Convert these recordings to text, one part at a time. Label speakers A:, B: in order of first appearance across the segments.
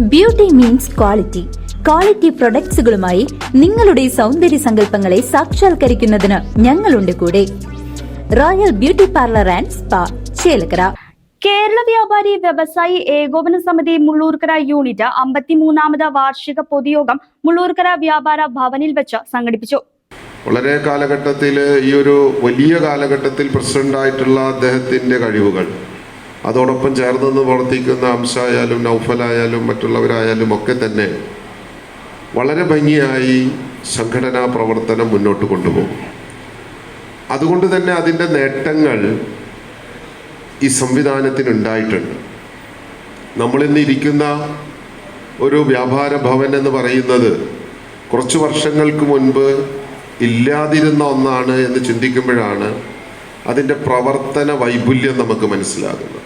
A: Beauty means quality quality പ്രൊഡക്ട്സുകളുമായി നിങ്ങളുടെ സൗന്ദര്യ സങ്കല്പങ്ങളെ സാക്ഷാത്കരിക്കുന്നതിന് ഞങ്ങളുണ്ട് കൂടെ. Royal beauty parlour and spa Chelakkara.
B: Kerala വ്യാപാരി വ്യവസായി ഏകോപന സമിതി മുള്ളൂർക്കര യൂണിറ്റ് അമ്പത്തിമൂന്നാമത് വാർഷിക പൊതുയോഗം മുള്ളൂർക്കര വ്യാപാര ഭവനിൽ വെച്ച് സംഘടിപ്പിച്ചു.
C: വളരെ കാലഘട്ടത്തിൽ ഈ ഒരു വലിയ കാലഘട്ടത്തിൽ പ്രസിഡന്റായിട്ടുള്ള അദ്ദേഹത്തിന്റെ കഴിവുകൾ. അതോടൊപ്പം ചേർന്ന് നിന്ന് പ്രവർത്തിക്കുന്ന അംശായാലും നൗഫലായാലും മറ്റുള്ളവരായാലും ഒക്കെ തന്നെ വളരെ ഭംഗിയായി സംഘടനാ പ്രവർത്തനം മുന്നോട്ട് കൊണ്ടുപോകും. അതുകൊണ്ട് തന്നെ അതിന്റെ നേട്ടങ്ങൾ ഈ സംവിധാനത്തിനുണ്ടായിട്ടുണ്ട്. നമ്മളിന്ന് ഇരിക്കുന്ന ഒരു വ്യാപാര ഭവൻ എന്ന് പറയുന്നത് കുറച്ച് വർഷങ്ങൾക്ക് മുൻപ് ഇല്ലാതിരുന്ന ഒന്നാണ് എന്ന് ചിന്തിക്കുമ്പോഴാണ് അതിന്റെ പ്രവർത്തന വൈപുല്യം നമുക്ക് മനസ്സിലാകുന്നത്.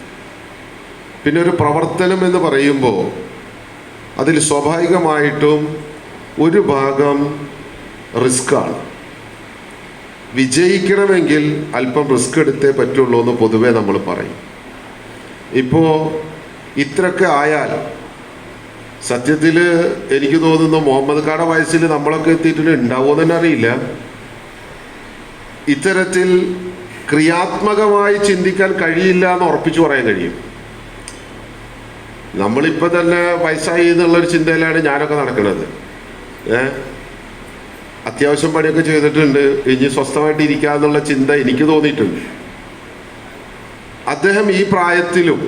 C: പിന്നെ ഒരു പ്രവർത്തനം എന്ന് പറയുമ്പോൾ അതിൽ സ്വാഭാവികമായിട്ടും ഒരു ഭാഗം റിസ്ക്കാണ് വിജയിക്കണമെങ്കിൽ അല്പം റിസ്ക് എടുത്തേ പറ്റുള്ളൂ എന്ന് പൊതുവേ നമ്മൾ പറയും. ഇപ്പോൾ ഇത്രയൊക്കെ ആയാൽ സത്യത്തിൽ എനിക്ക് തോന്നുന്നു മുഹമ്മദ് ഖാടെ വയസ്സിൽ നമ്മളൊക്കെ എത്തിയിട്ടുണ്ട്. ഉണ്ടാവുമോ തന്നെ അറിയില്ല. ഇത്തരത്തിൽ ക്രിയാത്മകമായി ചിന്തിക്കാൻ കഴിയില്ല എന്ന് ഉറപ്പിച്ചു പറയാൻ കഴിയും. നമ്മളിപ്പോൾ തന്നെ വയസ്സായി എന്നുള്ളൊരു ചിന്തയിലാണ് ഞാനൊക്കെ നടക്കുന്നത് ഏ? അത്യാവശ്യം പണിയൊക്കെ ചെയ്തിട്ടുണ്ട്. ഇനി സ്വസ്ഥമായിട്ട് ഇരിക്കുക എന്നുള്ള ചിന്ത എനിക്ക് തോന്നിയിട്ടുണ്ട്. അദ്ദേഹം ഈ പ്രായത്തിലും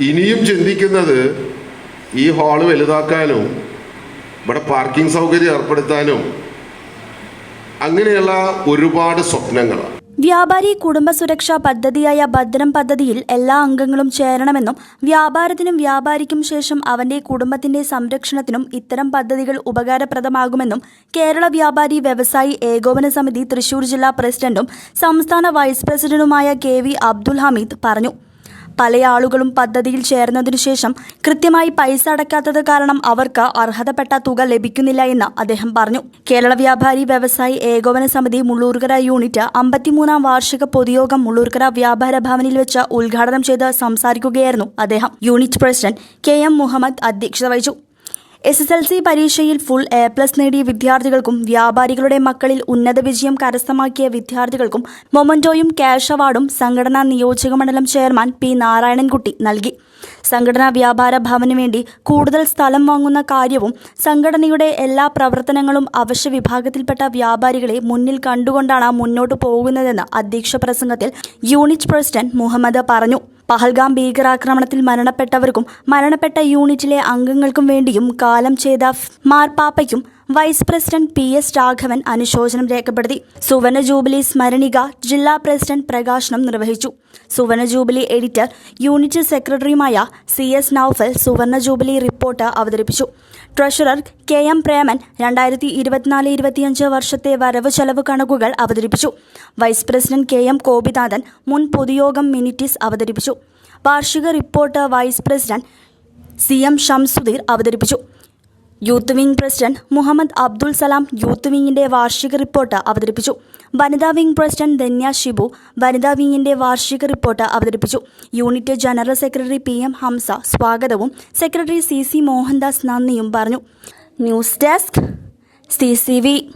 C: ഇനിയും ചിന്തിക്കുന്നത് ഈ ഹാൾ വലുതാക്കാനും ഇവിടെ പാർക്കിംഗ് സൗകര്യം ഏർപ്പെടുത്താനും അങ്ങനെയുള്ള ഒരുപാട് സ്വപ്നങ്ങളാണ്.
B: വ്യാപാരി കുടുംബ സുരക്ഷാ പദ്ധതിയായ ഭദ്രം പദ്ധതിയിൽ എല്ലാ അംഗങ്ങളും ചേരണമെന്നും വ്യാപാരത്തിനും വ്യാപാരിക്കും ശേഷം അവന്റെ കുടുംബത്തിന്റെ സംരക്ഷണത്തിനും ഇത്തരം പദ്ധതികൾ ഉപകാരപ്രദമാകുമെന്നും കേരള വ്യാപാരി വ്യവസായി ഏകോപന സമിതി തൃശൂർ ജില്ലാ പ്രസിഡന്റും സംസ്ഥാന വൈസ് പ്രസിഡന്റുമായ കെ വി അബ്ദുൽ ഹമീദ് പറഞ്ഞു. പല ആളുകളും പദ്ധതിയിൽ ചേർന്നതിനു ശേഷം കൃത്യമായി പൈസ അടയ്ക്കാത്തത് കാരണം അവർക്ക് അർഹതപ്പെട്ട തുക ലഭിക്കുന്നില്ല എന്ന് അദ്ദേഹം പറഞ്ഞു. കേരള വ്യാപാരി വ്യവസായി ഏകോപന സമിതി മുള്ളൂർക്കര യൂണിറ്റ് അമ്പത്തിമൂന്നാം വാർഷിക പൊതുയോഗം മുള്ളൂർക്കര വ്യാപാര ഭവനിൽ വെച്ച് ഉദ്ഘാടനം ചെയ്ത് സംസാരിക്കുകയായിരുന്നു അദ്ദേഹം. Unit president K M Muhammad അധ്യക്ഷത വഹിച്ചു. എസ് എസ് എൽ സി പരീക്ഷയിൽ ഫുൾ എ പ്ലസ് നേടിയ വിദ്യാർത്ഥികൾക്കും വ്യാപാരികളുടെ മക്കളിൽ ഉന്നത വിജയം കരസ്ഥമാക്കിയ വിദ്യാർത്ഥികൾക്കും മൊമന്റോയും ക്യാഷ് അവാർഡും സംഘടനാ നിയോജക മണ്ഡലം ചെയർമാൻ പി നാരായണൻകുട്ടി നൽകി. സംഘടനാ വ്യാപാര ഭവന് വേണ്ടി കൂടുതൽ സ്ഥലം വാങ്ങുന്ന കാര്യവും സംഘടനയുടെ എല്ലാ പ്രവർത്തനങ്ങളും അവശ്യ വിഭാഗത്തിൽപ്പെട്ട വ്യാപാരികളെ മുന്നിൽ കണ്ടുകൊണ്ടാണ് മുന്നോട്ടു പോകുന്നതെന്ന് അധ്യക്ഷ പ്രസംഗത്തിൽ യൂണിറ്റ് പ്രസിഡന്റ് മുഹമ്മദ് പറഞ്ഞു. പഹൽഗാം ഭീകരാക്രമണത്തിൽ മരണപ്പെട്ടവർക്കും മരണപ്പെട്ട യൂണിറ്റിലെ അംഗങ്ങൾക്കും വേണ്ടിയും കാലം ചെയ്ത മാർപ്പാപ്പയ്ക്കും vice president P S Raghavan അനുശോചനം രേഖപ്പെടുത്തി. സുവർണ ജൂബിലി സ്മരണിക ജില്ലാ പ്രസിഡന്റ് പ്രകാശനം നിർവഹിച്ചു. സുവർണ ജൂബിലി എഡിറ്റർ യൂണിറ്റ് സെക്രട്ടറിയുമായ സി എസ് നൌഫൽ സുവർണ ജൂബിലി റിപ്പോർട്ട് അവതരിപ്പിച്ചു. ട്രഷറർ കെ എം പ്രേമൻ രണ്ടായിരത്തി ഇരുപത്തിനാല് ഇരുപത്തിയഞ്ച് വർഷത്തെ വരവ് ചെലവ് കണക്കുകൾ അവതരിപ്പിച്ചു. Vice president K M Gopinathan മുൻ പൊതുയോഗം മിനിറ്റിസ് അവതരിപ്പിച്ചു. വാർഷിക report vice president C M Shamsudeer അവതരിപ്പിച്ചു. Youth wing president Muhammad Abdul Salam youth വിംഗിന്റെ വാർഷിക റിപ്പോർട്ട് അവതരിപ്പിച്ചു. വനിതാ വിംഗ് പ്രസിഡന്റ് ധന്യ ഷിബു വനിതാ വിംഗിന്റെ വാർഷിക റിപ്പോർട്ട് അവതരിപ്പിച്ചു. Unit general secretary P M Hamsa സ്വാഗതവും സെക്രട്ടറി സി സി മോഹൻദാസ് നന്ദിയും പറഞ്ഞു. News desk C C V